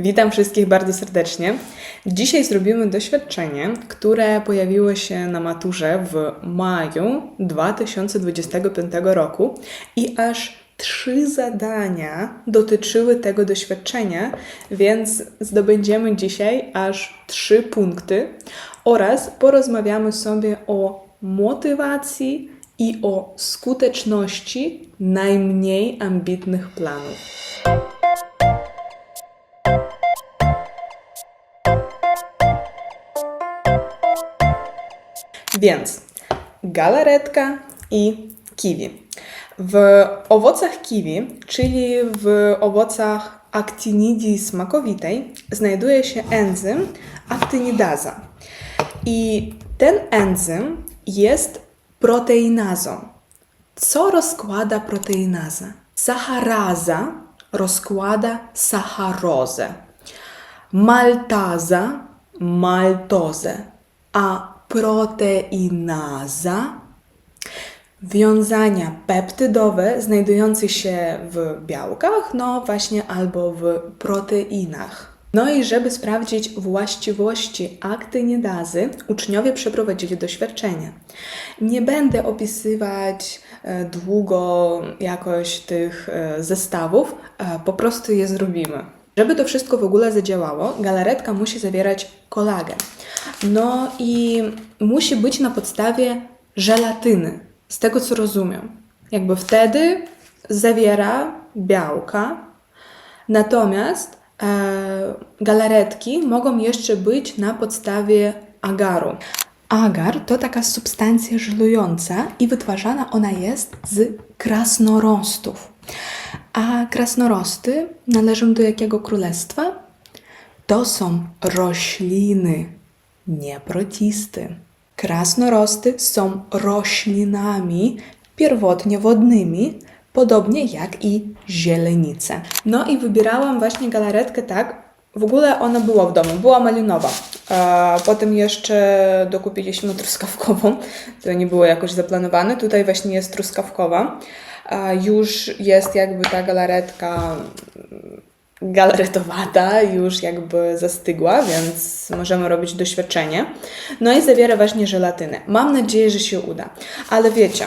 Witam wszystkich bardzo serdecznie. Dzisiaj zrobimy doświadczenie, które pojawiło się na maturze w maju 2025 roku i aż trzy zadania dotyczyły tego doświadczenia, więc zdobędziemy dzisiaj aż trzy punkty oraz porozmawiamy sobie o motywacji i o skuteczności najmniej ambitnych planów. Więc galaretka i kiwi. W owocach kiwi, czyli w owocach actinidii smakowitej, znajduje się enzym actinidaza. I ten enzym jest proteinazą. Co rozkłada proteinaza? Sacharaza rozkłada sacharozę. Maltaza maltozę, a proteinaza wiązania peptydowe znajdujące się w białkach, no właśnie albo w proteinach. No i żeby sprawdzić właściwości aktynidazy, uczniowie przeprowadzili doświadczenie. Nie będę opisywać e, długo jakoś tych e, zestawów, e, po prostu je zrobimy. Żeby to wszystko w ogóle zadziałało, galaretka musi zawierać kolagen. No i musi być na podstawie żelatyny, z tego co rozumiem. Jakby wtedy zawiera białka, natomiast e, galaretki mogą jeszcze być na podstawie agaru. Agar to taka substancja żelująca i wytwarzana ona jest z krasnorostów. A krasnorosty należą do jakiego królestwa? To są rośliny, nie protisty. Krasnorosty są roślinami pierwotnie wodnymi, podobnie jak i zielenice. No i wybierałam właśnie galaretkę tak. W ogóle ona była w domu, była malinowa. Potem jeszcze dokupiliśmy truskawkową. To nie było jakoś zaplanowane. Tutaj właśnie jest truskawkowa. Już jest jakby ta galaretka galaretowata, już jakby zastygła, więc możemy robić doświadczenie. No i zawiera właśnie żelatynę. Mam nadzieję, że się uda. Ale wiecie,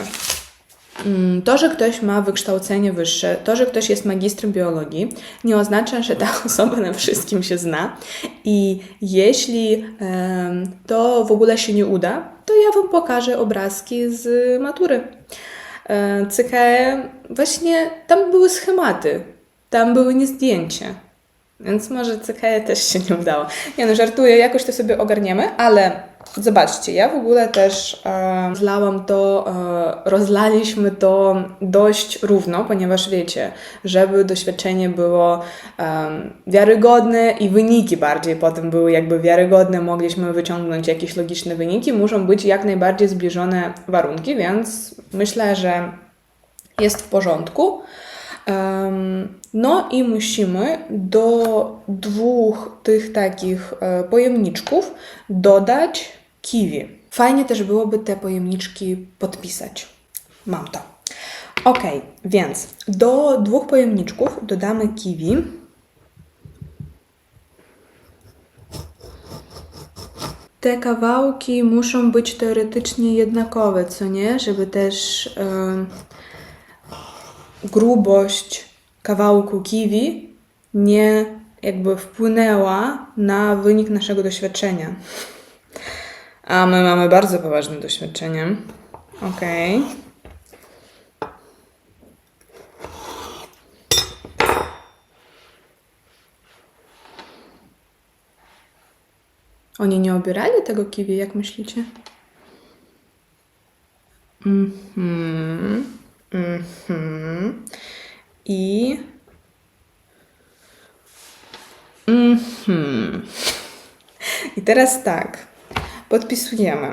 mm, to, że ktoś ma wykształcenie wyższe, to, że ktoś jest magistrem biologii, nie oznacza, że ta osoba na wszystkim się zna. I jeśli to w ogóle się nie uda, to ja Wam pokażę obrazki z matury. E, CKE, właśnie tam były schematy, tam były nie zdjęcia. Więc może CKE też się nie udało. Nie no, żartuję, jakoś to sobie ogarniemy, ale zobaczcie, ja w ogóle też e, zlałam to, e, rozlaliśmy to dość równo, ponieważ wiecie, żeby doświadczenie było e, wiarygodne i wyniki bardziej potem były jakby wiarygodne, mogliśmy wyciągnąć jakieś logiczne wyniki, muszą być jak najbardziej zbliżone warunki, więc myślę, że jest w porządku. No i musimy do dwóch tych takich e, pojemniczków dodać kiwi. Fajnie też byłoby te pojemniczki podpisać. Mam to. Ok, więc do dwóch pojemniczków dodamy kiwi. Te kawałki muszą być teoretycznie jednakowe, co nie? Żeby też em, grubość kawałku kiwi nie jakby wpłynęła na wynik naszego doświadczenia. A my mamy bardzo poważne doświadczenie. Okej. Oni nie obierali tego kiwi, jak myślicie? Mhm. Mhm. I. Mhm. I teraz tak. Podpisujemy.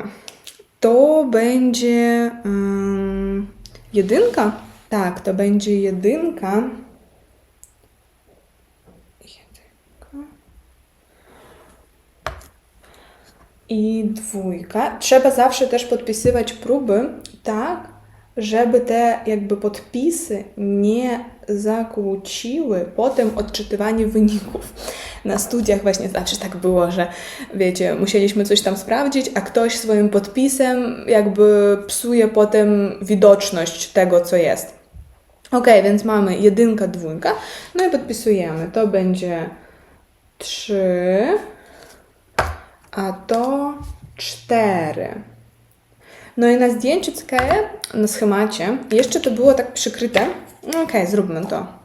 To będzie ym, jedynka. Tak, to będzie. Jedynka. I dwójka. Trzeba zawsze też podpisywać próby tak, żeby te jakby podpisy nie zakłóciły potem odczytywanie wyników. Na studiach właśnie zawsze tak było, że wiecie, musieliśmy coś tam sprawdzić, a ktoś swoim podpisem jakby psuje potem widoczność tego, co jest. Ok, więc mamy jedynka, dwójka, no i podpisujemy. To będzie 3, a to 4. No i na zdjęciu CKE, na schemacie, jeszcze to było tak przykryte. Okej, zróbmy to.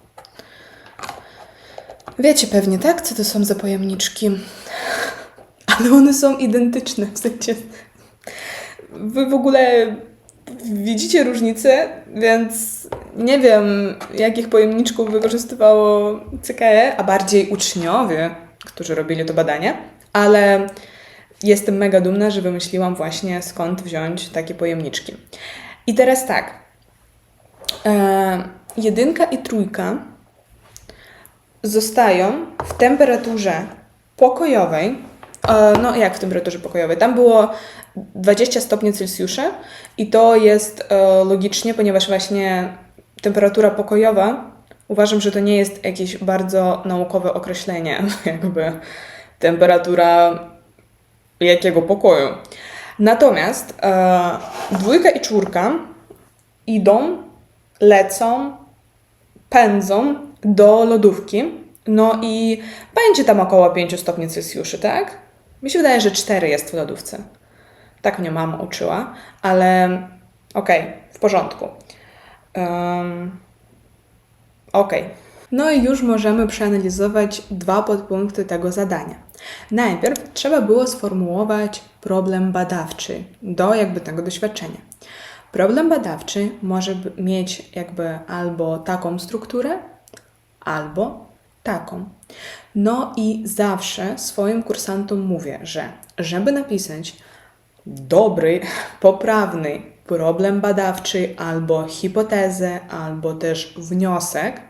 Wiecie pewnie, tak? Co to są za pojemniczki? Ale one są identyczne, w sensie... Wy w ogóle widzicie różnicę, więc nie wiem, jakich pojemniczków wykorzystywało CKE, a bardziej uczniowie, którzy robili to badanie, ale jestem mega dumna, że wymyśliłam właśnie skąd wziąć takie pojemniczki. I teraz tak. E, jedynka i trójka zostają w temperaturze pokojowej. E, no, jak w temperaturze pokojowej? Tam było 20 stopni Celsjusza i to jest e, logicznie, ponieważ właśnie temperatura pokojowa, uważam, że to nie jest jakieś bardzo naukowe określenie, jakby temperatura jakiego pokoju. Natomiast e, dwójka i czwórka idą, lecą, pędzą do lodówki. No i będzie tam około 5 stopni Celsjusza, tak? Mi się wydaje, że 4 jest w lodówce. Tak mnie mama uczyła, ale okej, w porządku. Um, okej. No i już możemy przeanalizować dwa podpunkty tego zadania. Najpierw trzeba było sformułować problem badawczy do jakby tego doświadczenia. Problem badawczy może mieć jakby albo taką strukturę, albo taką. No i zawsze swoim kursantom mówię, że żeby napisać dobry, poprawny problem badawczy, albo hipotezę, albo też wniosek,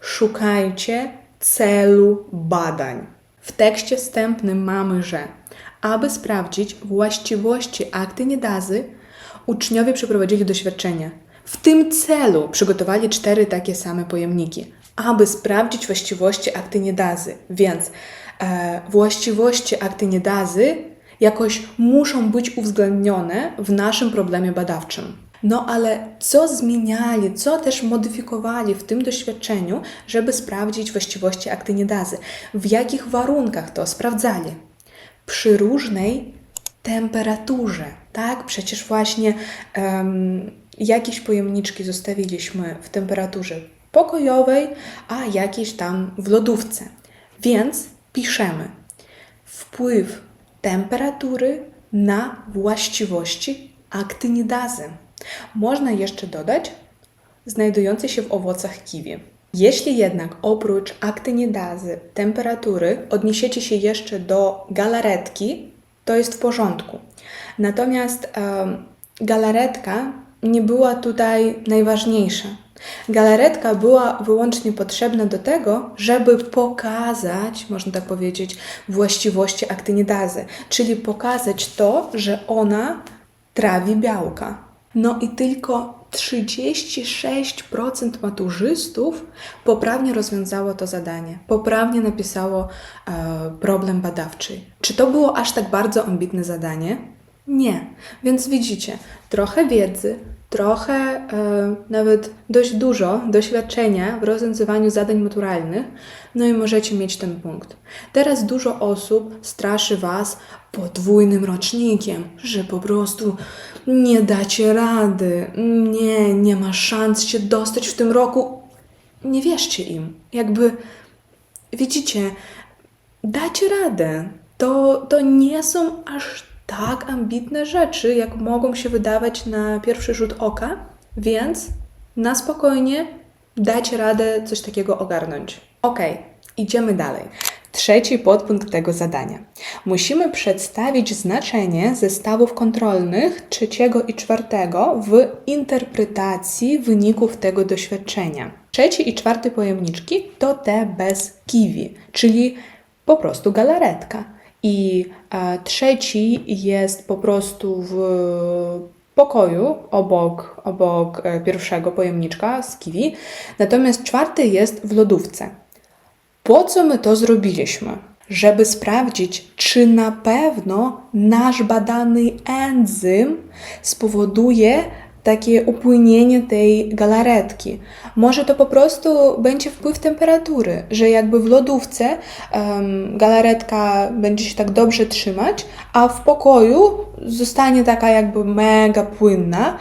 szukajcie celu badań. W tekście wstępnym mamy, że aby sprawdzić właściwości aktynidazy, uczniowie przeprowadzili doświadczenia. W tym celu przygotowali cztery takie same pojemniki, aby sprawdzić właściwości aktynidazy. Więc e, właściwości aktynidazy jakoś muszą być uwzględnione w naszym problemie badawczym. No ale co zmieniali, co też modyfikowali w tym doświadczeniu, żeby sprawdzić właściwości aktynidazy? W jakich warunkach to sprawdzali? Przy różnej temperaturze, tak? Przecież właśnie em, jakieś pojemniczki zostawiliśmy w temperaturze pokojowej, a jakieś tam w lodówce. Więc piszemy wpływ temperatury na właściwości aktynidazy. Można jeszcze dodać znajdujące się w owocach kiwi. Jeśli jednak oprócz aktynidazy, temperatury odniesiecie się jeszcze do galaretki, to jest w porządku. Natomiast em, galaretka nie była tutaj najważniejsza. Galaretka była wyłącznie potrzebna do tego, żeby pokazać, można tak powiedzieć, właściwości aktynidazy, czyli pokazać to, że ona trawi białka. No i tylko 36% maturzystów poprawnie rozwiązało to zadanie, poprawnie napisało e, problem badawczy. Czy to było aż tak bardzo ambitne zadanie? Nie. Więc widzicie, trochę wiedzy, trochę e, nawet dość dużo doświadczenia w rozwiązywaniu zadań maturalnych, no i możecie mieć ten punkt. Teraz dużo osób straszy Was podwójnym rocznikiem, że po prostu nie dacie rady, nie, nie ma szans się dostać w tym roku. Nie wierzcie im. Jakby, widzicie, dacie radę. To, to nie są aż tak ambitne rzeczy, jak mogą się wydawać na pierwszy rzut oka, więc na spokojnie dacie radę coś takiego ogarnąć. Ok, idziemy dalej. Trzeci podpunkt tego zadania. Musimy przedstawić znaczenie zestawów kontrolnych trzeciego i czwartego w interpretacji wyników tego doświadczenia. Trzeci i czwarty pojemniczki to te bez kiwi, czyli po prostu galaretka. I e, trzeci jest po prostu w pokoju obok, obok e, pierwszego pojemniczka z kiwi, natomiast czwarty jest w lodówce. Po co my to zrobiliśmy? Żeby sprawdzić, czy na pewno nasz badany enzym spowoduje takie upłynienie tej galaretki. Może to po prostu będzie wpływ temperatury, że jakby w lodówce em, galaretka będzie się tak dobrze trzymać, a w pokoju zostanie taka jakby mega płynna.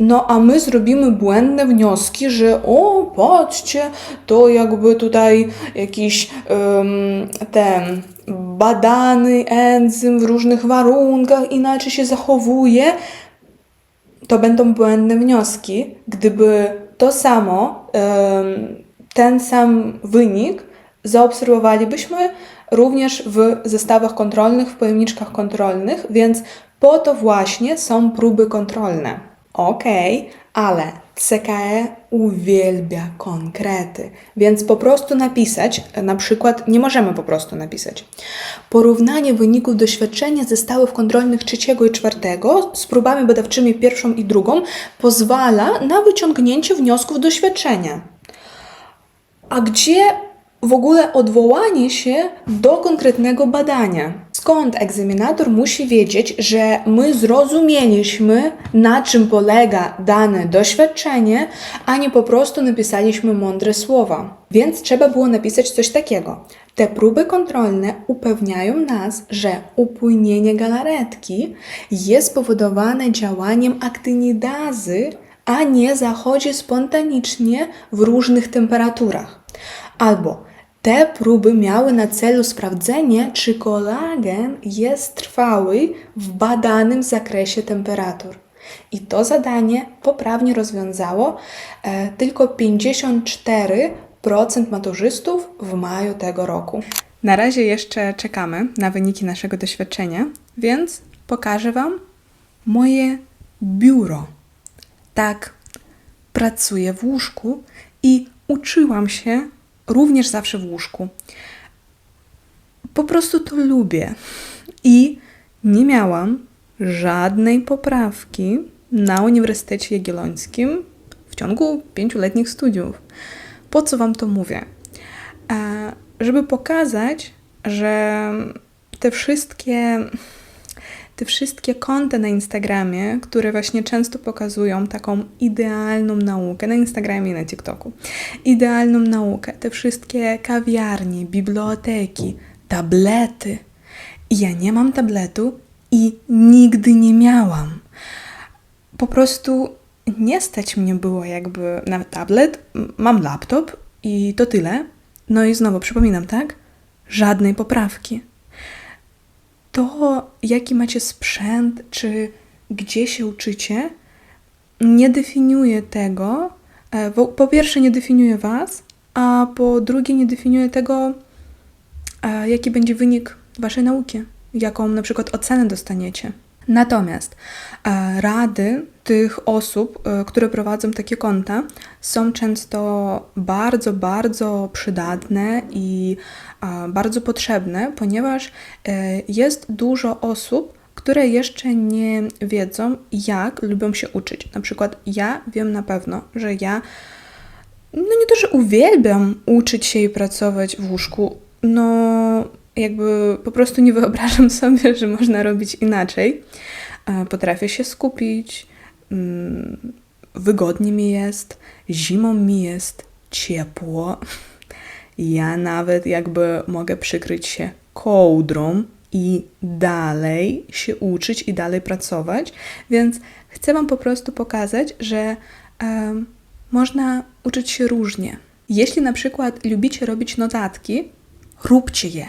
No, a my zrobimy błędne wnioski, że o, patrzcie, to jakby tutaj jakiś em, ten badany enzym w różnych warunkach inaczej się zachowuje. To będą błędne wnioski, gdyby to samo, ten sam wynik zaobserwowalibyśmy również w zestawach kontrolnych, w pojemniczkach kontrolnych, więc po to właśnie są próby kontrolne. Okej, ale CKE uwielbia konkrety, więc po prostu napisać, na przykład, nie możemy po prostu napisać. Porównanie wyników doświadczenia zestawów kontrolnych trzeciego i czwartego z próbami badawczymi pierwszą i drugą pozwala na wyciągnięcie wniosków doświadczenia. A gdzie w ogóle odwołanie się do konkretnego badania? Skąd egzaminator musi wiedzieć, że my zrozumieliśmy, na czym polega dane doświadczenie, a nie po prostu napisaliśmy mądre słowa? Więc trzeba było napisać coś takiego. Te próby kontrolne upewniają nas, że upłynienie galaretki jest spowodowane działaniem aktynidazy, a nie zachodzi spontanicznie w różnych temperaturach. Albo te próby miały na celu sprawdzenie, czy kolagen jest trwały w badanym zakresie temperatur. I to zadanie poprawnie rozwiązało e, tylko 54% maturzystów w maju tego roku. Na razie jeszcze czekamy na wyniki naszego doświadczenia, więc pokażę Wam moje biuro. Tak, pracuję w łóżku i uczyłam się również zawsze w łóżku. Po prostu to lubię. I nie miałam żadnej poprawki na Uniwersytecie Jagiellońskim w ciągu pięcioletnich studiów. Po co Wam to mówię? E, żeby pokazać, że te wszystkie te wszystkie konta na Instagramie, które właśnie często pokazują taką idealną naukę na Instagramie i na TikToku. Idealną naukę, te wszystkie kawiarnie, biblioteki, tablety. Ja nie mam tabletu i nigdy nie miałam. Po prostu nie stać mnie było jakby na tablet, mam laptop i to tyle. No i znowu przypominam, tak? Żadnej poprawki to, jaki macie sprzęt, czy gdzie się uczycie, nie definiuje tego. e, Po pierwsze, nie definiuje Was, a po drugie, nie definiuje tego, e, jaki będzie wynik Waszej nauki, jaką na przykład ocenę dostaniecie. Natomiast e, rady tych osób, e, które prowadzą takie konta, są często bardzo, bardzo przydatne i bardzo potrzebne, ponieważ e, jest dużo osób, które jeszcze nie wiedzą, jak lubią się uczyć. Na przykład ja wiem na pewno, że ja no nie to, że uwielbiam uczyć się i pracować w łóżku, no jakby po prostu nie wyobrażam sobie, że można robić inaczej. E, Potrafię się skupić, wygodnie mi jest, zimą mi jest ciepło. Ja nawet jakby mogę przykryć się kołdrą i dalej się uczyć i dalej pracować, więc chcę Wam po prostu pokazać, że em, można uczyć się różnie. Jeśli na przykład lubicie robić notatki, róbcie je.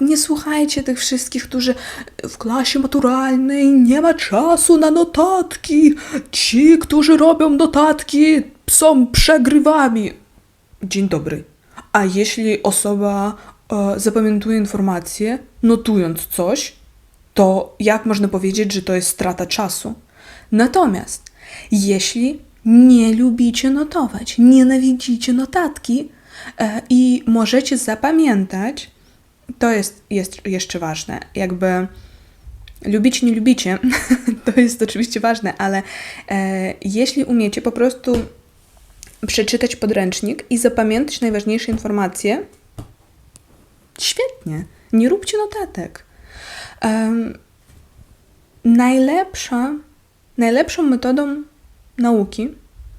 Nie słuchajcie tych wszystkich, którzy w klasie maturalnej nie ma czasu na notatki. Ci, którzy robią notatki, są przegrywami. Dzień dobry. A jeśli osoba e, zapamiętuje informacje, notując coś, to jak można powiedzieć, że to jest strata czasu? Natomiast jeśli nie lubicie notować, nienawidzicie notatki e, i możecie zapamiętać, to jest, jest jeszcze ważne. Jakby lubicie, nie lubicie, to jest oczywiście ważne, ale e, jeśli umiecie po prostu przeczytać podręcznik i zapamiętać najważniejsze informacje, świetnie. Nie róbcie notatek. Najlepsza, najlepszą metodą nauki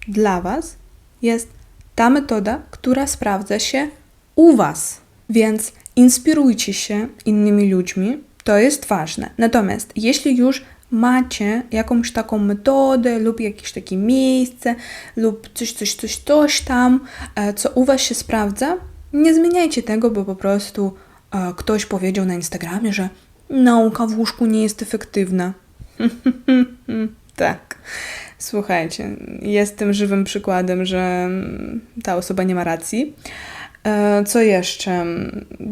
dla Was jest ta metoda, która sprawdza się u Was. Więc inspirujcie się innymi ludźmi, to jest ważne. Natomiast jeśli już macie jakąś taką metodę lub jakieś takie miejsce lub coś, coś, coś, coś tam, e, co u Was się sprawdza, nie zmieniajcie tego, bo po prostu e, ktoś powiedział na Instagramie, że nauka w łóżku nie jest efektywna. tak. Słuchajcie, jestem żywym przykładem, że ta osoba nie ma racji. E, Co jeszcze?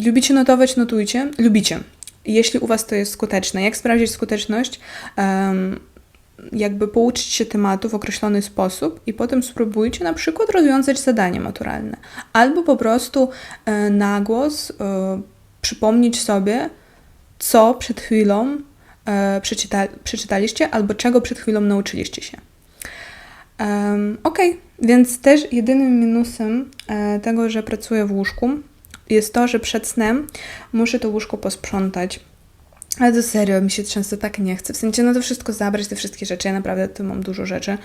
Lubicie notować? Notujcie. Lubicie. Jeśli u Was to jest skuteczne. Jak sprawdzić skuteczność? Jakby pouczyć się tematu w określony sposób i potem spróbujcie na przykład rozwiązać zadanie maturalne. Albo po prostu e, na głos e, przypomnieć sobie, co przed chwilą przeczyta, przeczytaliście, albo czego przed chwilą nauczyliście się. Um, Okej, więc też jedynym minusem e, tego, że pracuję w łóżku, jest to, że przed snem muszę to łóżko posprzątać. Ale to serio, mi się często tak nie chce. W sensie, no to wszystko zabrać, te wszystkie rzeczy. Ja naprawdę tu mam dużo rzeczy.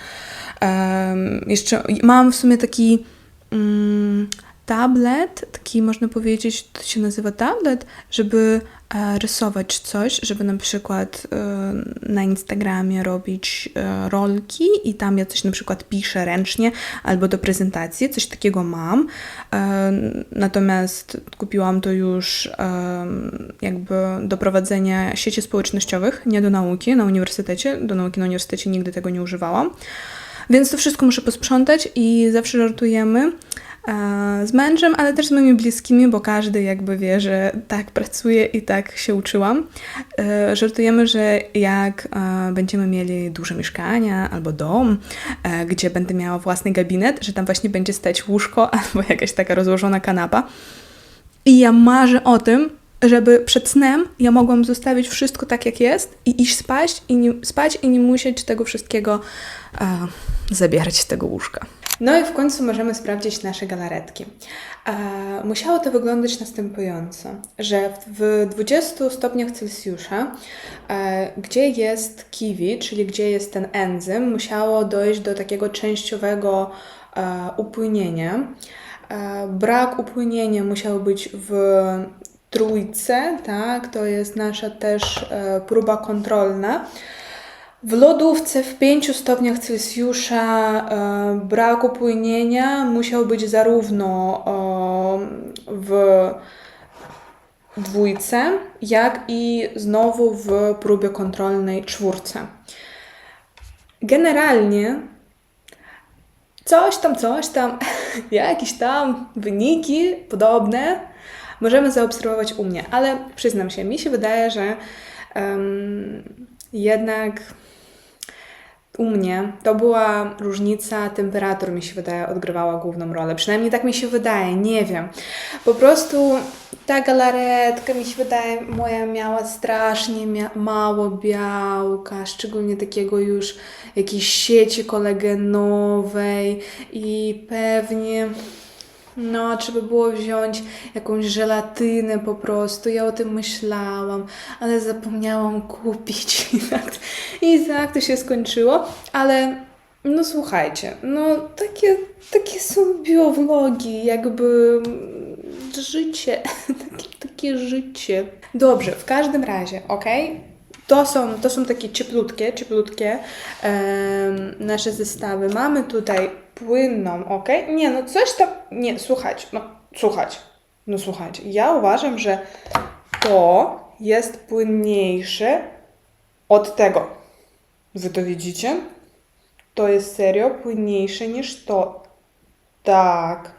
Em, jeszcze mam w sumie taki mm, tablet, taki można powiedzieć, to się nazywa tablet, żeby e, rysować coś, żeby na przykład e, na Instagramie robić e, rolki i tam ja coś na przykład piszę ręcznie albo do prezentacji, coś takiego mam. Natomiast kupiłam to już jakby do prowadzenia sieci społecznościowych, nie do nauki na uniwersytecie. Do nauki na uniwersytecie nigdy tego nie używałam. Więc to wszystko muszę posprzątać i zawsze żartujemy z mężem, ale też z moimi bliskimi, bo każdy jakby wie, że tak pracuję i tak się uczyłam. E, żartujemy, że jak e, będziemy mieli duże mieszkania albo dom, e, gdzie będę miała własny gabinet, że tam właśnie będzie stać łóżko albo jakaś taka rozłożona kanapa. I ja marzę o tym, żeby przed snem ja mogłam zostawić wszystko tak, jak jest i iść spać i nie, spać i nie musieć tego wszystkiego e, zabierać z tego łóżka. No i w końcu możemy sprawdzić nasze galaretki. Musiało to wyglądać następująco, że w 20 stopniach Celsjusza, e, gdzie jest kiwi, czyli gdzie jest ten enzym, musiało dojść do takiego częściowego e, upłynienia. E, Brak upłynienia musiał być w trójce, tak, to jest nasza też próba kontrolna. W lodówce w 5 stopniach Celsjusza e, brak upłynienia musiał być zarówno e, w dwójce, jak i znowu w próbie kontrolnej czwórce. Generalnie coś tam, coś tam, jakieś tam wyniki podobne możemy zaobserwować u mnie, ale przyznam się, mi się wydaje, że em, jednak u mnie to była różnica temperatur, mi się wydaje, odgrywała główną rolę. Przynajmniej tak mi się wydaje, nie wiem. Po prostu ta galaretka, mi się wydaje, moja miała strasznie mia- mało białka, szczególnie takiego już jakiejś sieci kolagenowej i pewnie no, trzeba było wziąć jakąś żelatynę po prostu. Ja o tym myślałam, ale zapomniałam kupić. I tak, i tak to się skończyło. Ale no słuchajcie, no takie, takie są biowlogi, jakby życie. takie, takie życie. Dobrze, w każdym razie, ok? To są, to są takie cieplutkie, cieplutkie nasze zestawy. Mamy tutaj płynną, ok? Nie, no coś tam, nie, słuchajcie, no słuchajcie, no słuchajcie. Ja uważam, że to jest płynniejsze od tego. Wy to widzicie? To jest serio płynniejsze niż to. Tak.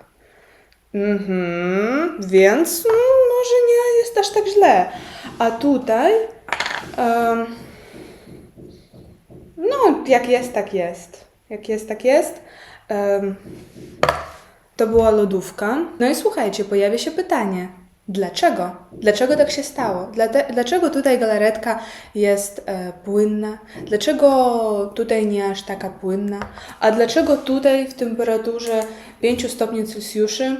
Mhm, więc mm, może nie jest aż tak źle. A tutaj, no jak jest, tak jest. Jak jest, tak jest. To była lodówka. No i słuchajcie, pojawia się pytanie. Dlaczego? Dlaczego tak się stało? Dlaczego tutaj galaretka jest e, płynna? Dlaczego tutaj nie aż taka płynna? A dlaczego tutaj w temperaturze 5 stopni Celsjusza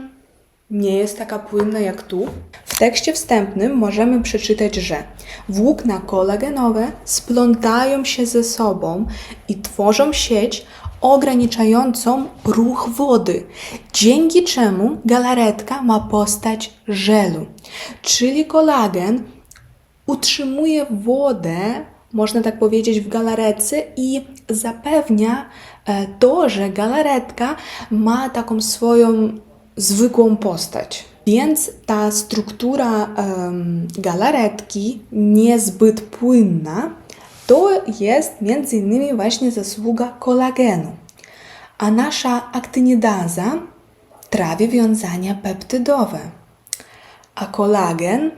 nie jest taka płynna jak tu? W tekście wstępnym możemy przeczytać, że włókna kolagenowe splątają się ze sobą i tworzą sieć ograniczającą ruch wody, dzięki czemu galaretka ma postać żelu. Czyli kolagen utrzymuje wodę, można tak powiedzieć, w galaretce i zapewnia e, to, że galaretka ma taką swoją zwykłą postać. Więc ta struktura em, galaretki niezbyt płynna to jest między innymi właśnie zasługa kolagenu. A nasza aktynidaza trawi wiązania peptydowe. A kolagen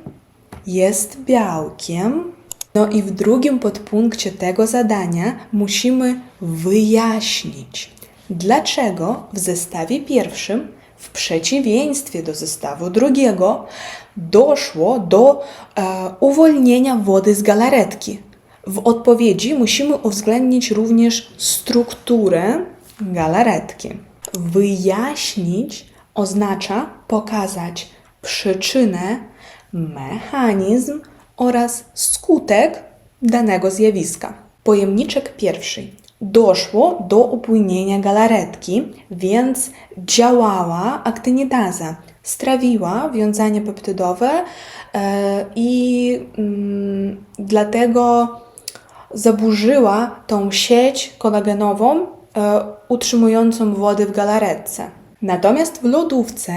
jest białkiem. No i w drugim podpunkcie tego zadania musimy wyjaśnić, dlaczego w zestawie pierwszym, w przeciwieństwie do zestawu drugiego, doszło do e, uwolnienia wody z galaretki. W odpowiedzi musimy uwzględnić również strukturę galaretki. Wyjaśnić oznacza pokazać przyczynę, mechanizm oraz skutek danego zjawiska. Pojemniczek pierwszy. Doszło do upłynienia galaretki, więc działała aktynidaza. Strawiła wiązanie peptydowe e, i mm, dlatego zaburzyła tą sieć kolagenową e, utrzymującą wodę w galaretce. Natomiast w lodówce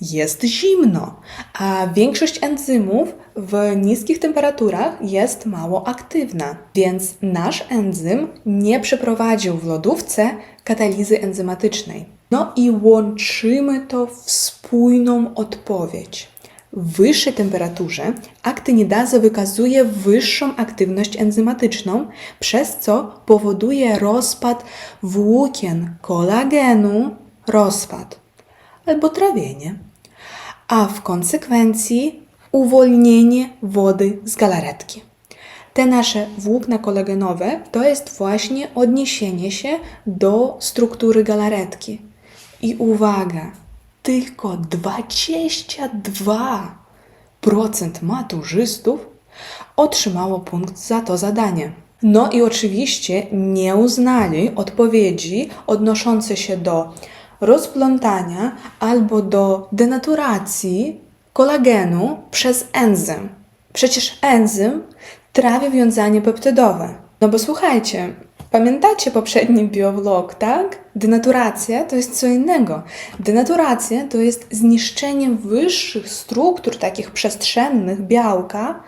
jest zimno, a większość enzymów w niskich temperaturach jest mało aktywna, więc nasz enzym nie przeprowadził w lodówce katalizy enzymatycznej. No i łączymy to w spójną odpowiedź. W wyższej temperaturze aktynidaza wykazuje wyższą aktywność enzymatyczną, przez co powoduje rozpad włókien kolagenu, rozpad albo trawienie, a w konsekwencji uwolnienie wody z galaretki. Te nasze włókna kolagenowe to jest właśnie odniesienie się do struktury galaretki. I uwaga, tylko 22% maturzystów otrzymało punkt za to zadanie. No i oczywiście nie uznali odpowiedzi odnoszące się do rozplątania albo do denaturacji kolagenu przez enzym. Przecież enzym trawi wiązanie peptydowe. No bo słuchajcie, pamiętacie poprzedni biowlog, tak? Denaturacja to jest co innego. Denaturacja to jest zniszczenie wyższych struktur, takich przestrzennych białka,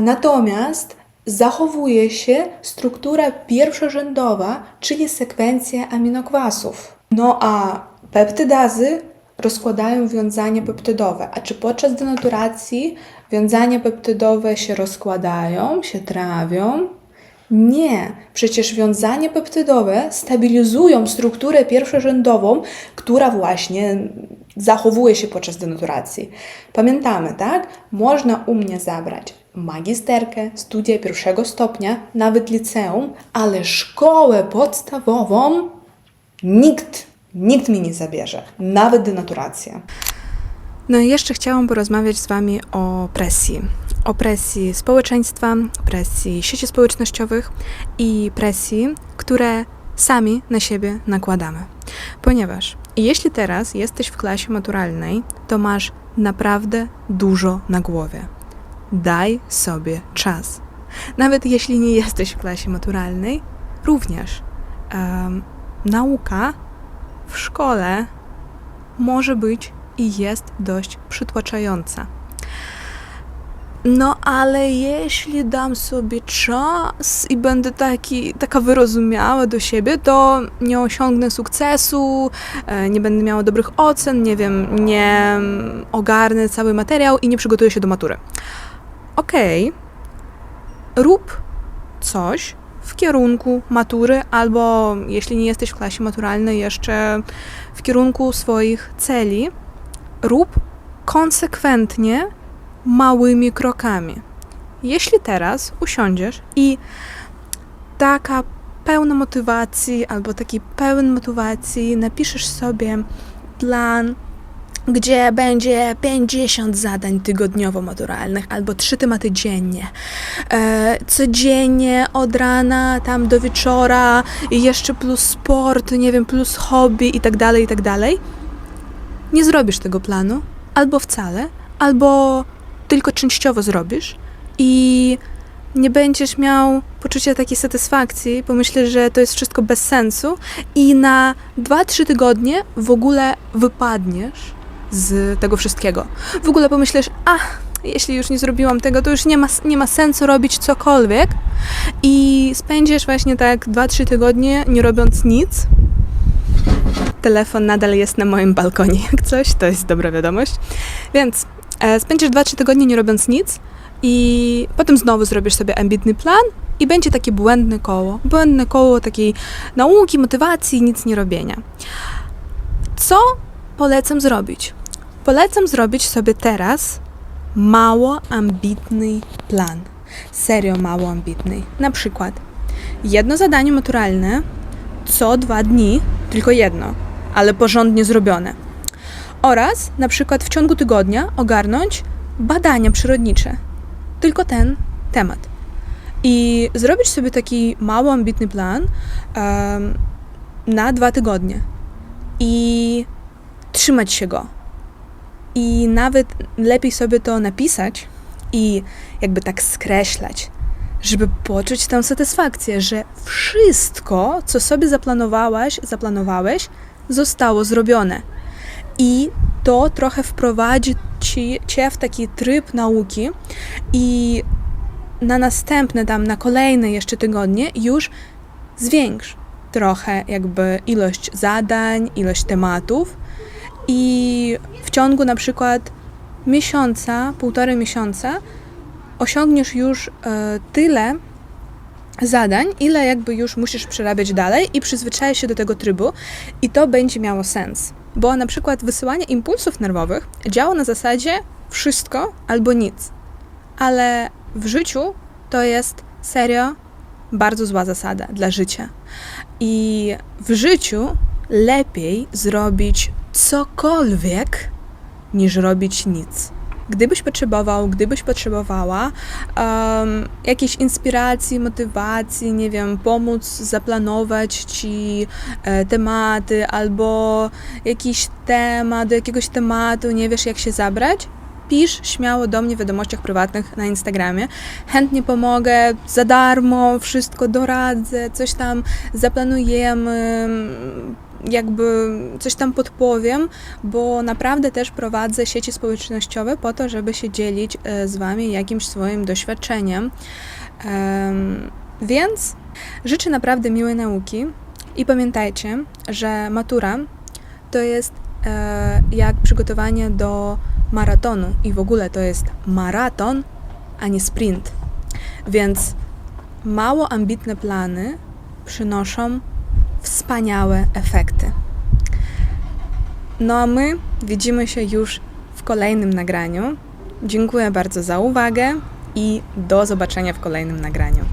natomiast zachowuje się struktura pierwszorzędowa, czyli sekwencja aminokwasów. No a peptydazy rozkładają wiązania peptydowe. A czy podczas denaturacji wiązania peptydowe się rozkładają, się trawią? Nie, przecież wiązania peptydowe stabilizują strukturę pierwszorzędową, która właśnie zachowuje się podczas denaturacji. Pamiętamy, tak? Można u mnie zabrać magisterkę, studia pierwszego stopnia, nawet liceum, ale szkołę podstawową nikt, nikt mi nie zabierze, nawet denaturacja. No i jeszcze chciałam porozmawiać z Wami o presji. O presji społeczeństwa, presji sieci społecznościowych i presji, które sami na siebie nakładamy. Ponieważ jeśli teraz jesteś w klasie maturalnej, to masz naprawdę dużo na głowie. Daj sobie czas. Nawet jeśli nie jesteś w klasie maturalnej, również um, nauka w szkole może być i jest dość przytłaczająca. No ale jeśli dam sobie czas i będę taki, taka wyrozumiała do siebie, to nie osiągnę sukcesu, e, nie będę miała dobrych ocen, nie wiem, nie ogarnę cały materiał i nie przygotuję się do matury. Okej, okay. rób coś w kierunku matury, albo jeśli nie jesteś w klasie maturalnej, jeszcze w kierunku swoich celi. Rób konsekwentnie, małymi krokami. Jeśli teraz usiądziesz i taka pełna motywacji albo taki pełen motywacji napiszesz sobie plan, gdzie będzie 50 zadań tygodniowo maturalnych albo 3 tematy dziennie. E, codziennie od rana tam do wieczora i jeszcze plus sport, nie wiem, plus hobby i tak dalej, i tak dalej. Nie zrobisz tego planu, albo wcale, albo tylko częściowo zrobisz i nie będziesz miał poczucia takiej satysfakcji, pomyślisz, że to jest wszystko bez sensu i na 2-3 tygodnie w ogóle wypadniesz z tego wszystkiego. W ogóle pomyślisz, a jeśli już nie zrobiłam tego, to już nie ma, nie ma sensu robić cokolwiek i spędzisz właśnie tak 2-3 tygodnie nie robiąc nic. Telefon nadal jest na moim balkonie, jak coś, to jest dobra wiadomość. Więc e, spędzisz 2-3 tygodnie nie robiąc nic i potem znowu zrobisz sobie ambitny plan i będzie takie błędne koło. Błędne koło takiej nauki, motywacji, nic nie robienia. Co polecam zrobić? Polecam zrobić sobie teraz mało ambitny plan. Serio mało ambitny. Na przykład jedno zadanie maturalne co dwa dni, tylko jedno, ale porządnie zrobione. Oraz na przykład w ciągu tygodnia ogarnąć badania przyrodnicze. Tylko ten temat. I zrobić sobie taki mało ambitny plan em, na dwa tygodnie. I trzymać się go. I nawet lepiej sobie to napisać i jakby tak skreślać, żeby poczuć tę satysfakcję, że wszystko, co sobie zaplanowałaś, zaplanowałeś, zostało zrobione. I to trochę wprowadzi ci, cię w taki tryb nauki i na następne tam, na kolejne jeszcze tygodnie już zwiększ trochę jakby ilość zadań, ilość tematów i w ciągu na przykład miesiąca, półtorej miesiąca osiągniesz już e, tyle zadań, ile jakby już musisz przerabiać dalej i przyzwyczaisz się do tego trybu i to będzie miało sens. Bo na przykład wysyłanie impulsów nerwowych działa na zasadzie wszystko albo nic. Ale w życiu to jest serio bardzo zła zasada dla życia. I w życiu lepiej zrobić cokolwiek, niż robić nic. Gdybyś potrzebował, gdybyś potrzebowała um, jakiejś inspiracji, motywacji, nie wiem, pomóc zaplanować ci e, tematy albo jakiś temat, do jakiegoś tematu, nie wiesz jak się zabrać, pisz śmiało do mnie w wiadomościach prywatnych na Instagramie. Chętnie pomogę, za darmo, wszystko doradzę, coś tam zaplanujemy, jakby coś tam podpowiem, bo naprawdę też prowadzę sieci społecznościowe po to, żeby się dzielić e, z Wami jakimś swoim doświadczeniem. Em, Więc życzę naprawdę miłej nauki i pamiętajcie, że matura to jest e, jak przygotowanie do maratonu i w ogóle to jest maraton, a nie sprint. Więc mało ambitne plany przynoszą wspaniałe efekty. No a my widzimy się już w kolejnym nagraniu. Dziękuję bardzo za uwagę i do zobaczenia w kolejnym nagraniu.